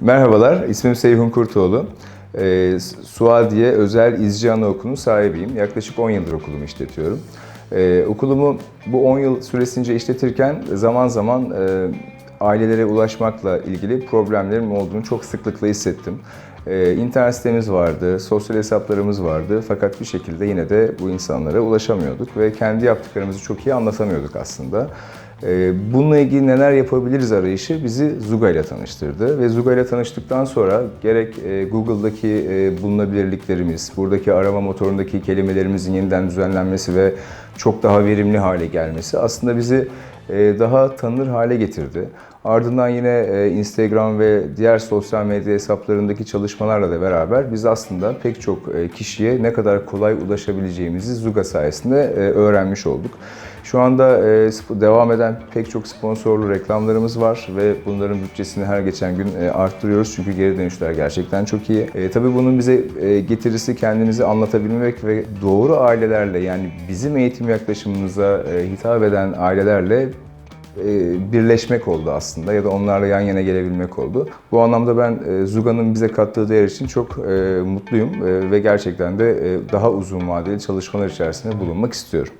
Merhabalar, ismim Seyhun Kurtoğlu. Ee, Suadiye Özel İzci Anaokulu'nun sahibiyim. Yaklaşık 10 yıldır okulumu işletiyorum. Ee, okulumu bu 10 yıl süresince işletirken zaman zaman e, ailelere ulaşmakla ilgili problemlerim olduğunu çok sıklıkla hissettim. Ee, internet sitemiz vardı, sosyal hesaplarımız vardı fakat bir şekilde yine de bu insanlara ulaşamıyorduk ve kendi yaptıklarımızı çok iyi anlatamıyorduk aslında. Ee, Bununla ilgili neler yapabiliriz arayışı bizi Zuga ile tanıştırdı ve Zuga ile tanıştıktan sonra gerek e, Google'daki e, bulunabilirliklerimiz, buradaki arama motorundaki kelimelerimizin yeniden düzenlenmesi ve çok daha verimli hale gelmesi aslında bizi e, daha tanınır hale getirdi. Ardından yine Instagram ve diğer sosyal medya hesaplarındaki çalışmalarla da beraber biz aslında pek çok kişiye ne kadar kolay ulaşabileceğimizi Zuga sayesinde öğrenmiş olduk. Şu anda e, devam eden pek çok sponsorlu reklamlarımız var ve bunların bütçesini her geçen gün e, arttırıyoruz çünkü geri dönüşler gerçekten çok iyi. E, tabii bunun bize e, getirisi kendimizi anlatabilmek ve doğru ailelerle yani bizim eğitim yaklaşımımıza hitap eden ailelerle birleşmek oldu aslında ya da onlarla yan yana gelebilmek oldu. Bu anlamda ben Zuga'nın bize kattığı değer için çok mutluyum ve gerçekten de daha uzun vadeli çalışmalar içerisinde bulunmak istiyorum.